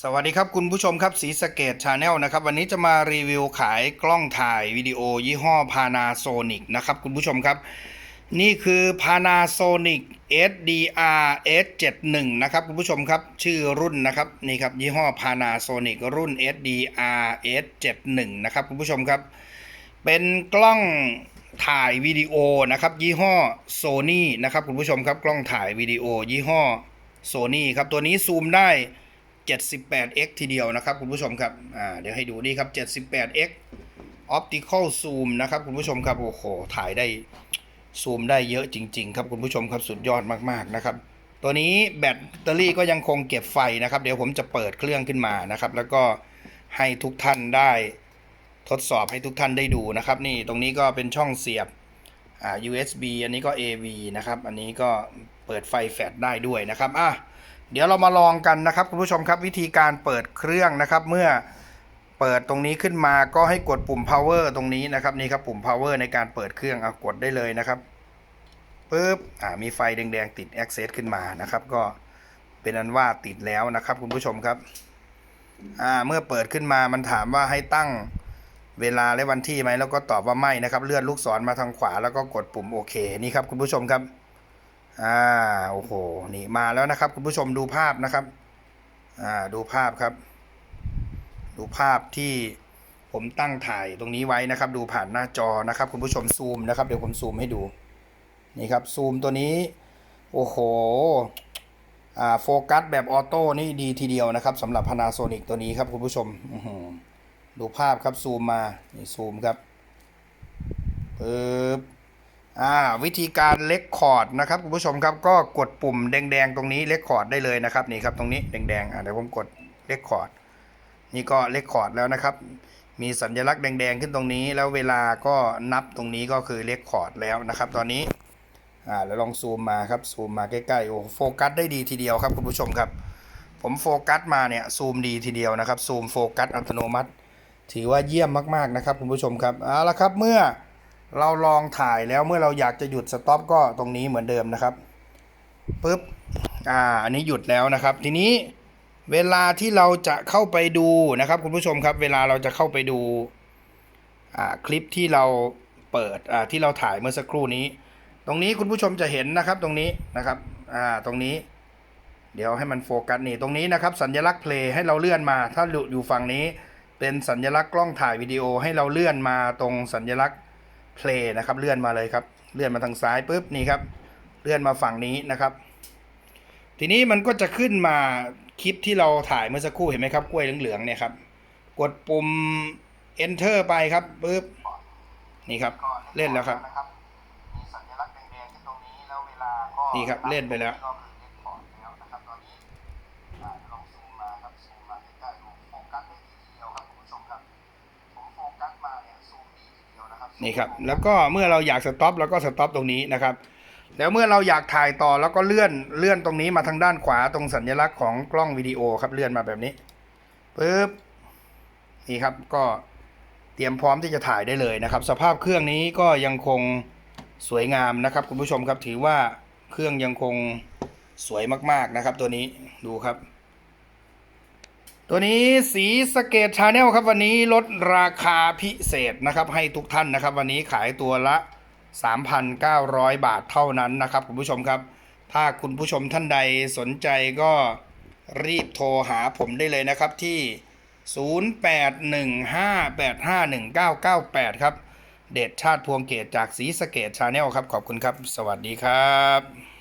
สวัสดีครับคุณผู้ชมครับสีสเกตชาแนลนะครับวันนี้จะมารีวิวขายกล้องถ่ายวิดีโอยี่ห้อ Panasonic นะครับคุณผู้ชมครับ นี่คือ Panasonic SDR S71 นะครับคุณผู้ชมครับชื่อรุ่นนะครับนี่ครับยี่ห้อ Panasonic รุ่น SDR S71 นะครับคุณผู้ชมครับ เป็นกล้องถ่ายวิดีโอนะครับยี่ห้อ Sony นะครับคุณผู้ชมครับกล้องถ่ายวิดีโอยี่ห้อ Sony ครับตัวนี้ซูมได้ 78x ทีเดียวนะครับคุณผู้ชมครับอ่าเดี๋ยวให้ดูนี่ครับ 78x optical zoom นะครับคุณผู้ชมครับโอ้โหถ่ายได้ซูมได้เยอะจริง ๆ ครับคุณผู้ชมครับสุดยอดมากๆนะครับ ตัวนี้แบตเตอรี่ก็ยังคงเก็บไฟนะครับ เดี๋ยวผมจะเปิดเครื่องขึ้นมานะครับ แล้วก็ให้ทุกท่านได้ทดสอบให้ทุกท่านได้ดูนะครับ นี่ตรงนี้ก็เป็นช่องเสียบอ่า USB อันนี้ก็ AV นะครับ อันนี้ก็เปิดไฟแฟลชได้ด้วยนะครับ อะ เดี๋ยวเรามาลองกันนะครับคุณผู้ชมครับวิธีการเปิดเครื่องนะครับ เมื่อเปิดตรงนี้ขึ้นมาก็ให้กดปุ่ม power ตรงนี้นะครับนี่ครับปุ่ม power ในการเปิดเครื่องเอากดได้เลยนะครับปึ๊บอ่ามีไฟแดงๆติด access ขึ้นมานะครับ ก็เป็นอันว่าติดแล้วนะครับ คุณผู้ชมครับอ่าเมื่อเปิดขึ้นมามันถามว่าให้ตั้งเวลาและวันที่ไหมแล้วก็ตอบว่าไม่นะครับ เลื่อนลูกศรมาทางขวาแล้วก็กดปุ่มโอเคนี่ครับคุณผู้ชมครับ อ่าโอ้โหนี่มาแล้วนะครับ คุณผู้ชมดูภาพนะครับ อ่าดูภาพครับ ดูภาพที่ผมตั้งถ่ายตรงนี้ไว้นะครับ ดูผ่านหน้าจอนะครับ คุณผู้ชมซูมนะครับเดี๋ยวผมซูมให้ดู นี่ครับซูมตัวนี้ โอ้โหอ่าโฟกัสแบบออโต้นี่ดีทีเดียวนะครับสำหรับ Panasonic ตัวนี้ครับคุณผู้ชมดูภาพครับซูมมานี่ซูมครับปึ๊บ วิธีการเล็กคอร์ดนะครับคุณผู้ชมครับก็กดปุ่มแดงๆ ตรงนี้เล็กคอร์ดได้เลยนะครับนี่ครับตรงนี้แดงๆเดี๋ยวผมกดเล็กคอร์ดนี่ก็เล็กคอร์ดแล้วนะครับ มีสัญลักษณ์แดงๆขึ้นตรงนี้ แล้วเวลาก็นับตรงนี้ก็คือเล็กคอร์ดแล้วนะครับ ตอนนี้อ่าแล้วลองซูมมาครับซูมมาใกล้ๆโอ้โฟกัสได้ดีทีเดียวครับคุณผู้ชมครับ ผมโฟกัสมาเนี่ยซูมดีทีเดียวนะครับซูมโฟกัสอัตโนมัติ ถือว่าเยี่ยมมากๆนะครับคุณผู้ชมครับเอาละครับเมื่อ เราลองถ่ายแล้วเมื่อเราอยากจะหยุดสต็อปก็ตรงนี้เหมือนเดิมนะครับปึ๊บอ่าอันนี้หยุดแล้วนะครับ ทีนี้เวลาที่เราจะเข้าไปดูนะครับ คุณผู้ชมครับ เวลาเราจะเข้าไปดูอ่าคลิปที่เราเปิดอ่าที่เราถ่ายเมื่อสักครู่นี้ ตรงนี้คุณผู้ชมจะเห็นนะครับตรงนี้นะครับอ่าตรงนี้ เดี๋ยวให้มันโฟกัสนี่ตรงนี้นะครับ สัญลักษณ์เพลย์ให้เราเลื่อนมา ถ้าอยู่ฝั่งนี้เป็นสัญลักษณ์กล้องถ่ายวิดีโอให้เราเลื่อนมาตรงสัญลักษณ์ เพลย์นะครับ เลื่อนมาเลยครับ เลื่อนมาทางซ้ายปุ๊บนี่ครับ เลื่อนมาฝั่งนี้นะครับ ทีนี้มันก็จะขึ้นมาคลิปที่เราถ่ายเมื่อสักครู่เห็นไหมครับกล้วยเหลืองๆเนี่ยครับ กดปุ่ม enter ไปครับปุ๊บนี่ครับ เล่นแล้วครับมีสัญลักษณ์แดงๆที่ตรงนี้แล้วเวลาก็นี่ครับเล่นไปแล้วก็คือเล็กพอร์ตแล้ว นี่ครับแล้วก็เมื่อเราอยากสต็อปเราก็สต็อปตรงนี้นะครับแล้วเมื่อเราอยากถ่ายต่อแล้วก็เลื่อนเลื่อนตรงนี้มาทางด้านขวาตรงสัญลักษณ์ของกล้องวิดีโอครับเลื่อนมาแบบนี้ปึ๊บนี่ครับก็เตรียมพร้อมที่จะถ่ายได้เลยนะครับ สภาพเครื่องนี้ก็ยังคงสวยงามนะครับ คุณผู้ชมครับถือว่าเครื่องยังคงสวยมากๆนะครับ ตัวนี้ดูครับ ตัวนี้สีสเกตชาแนลครับวันนี้ลดราคาพิเศษนะครับ ให้ทุกท่านนะครับ วันนี้ขายตัวละ 3,900 บาทเท่านั้นนะครับคุณผู้ชมครับ ถ้าคุณผู้ชมท่านใดสนใจก็รีบโทรหาผมได้เลยนะครับที่ 0815851998 ครับ เดชชาติพวงเกตจากสีสเกตชาแนลครับ ขอบคุณครับ สวัสดีครับ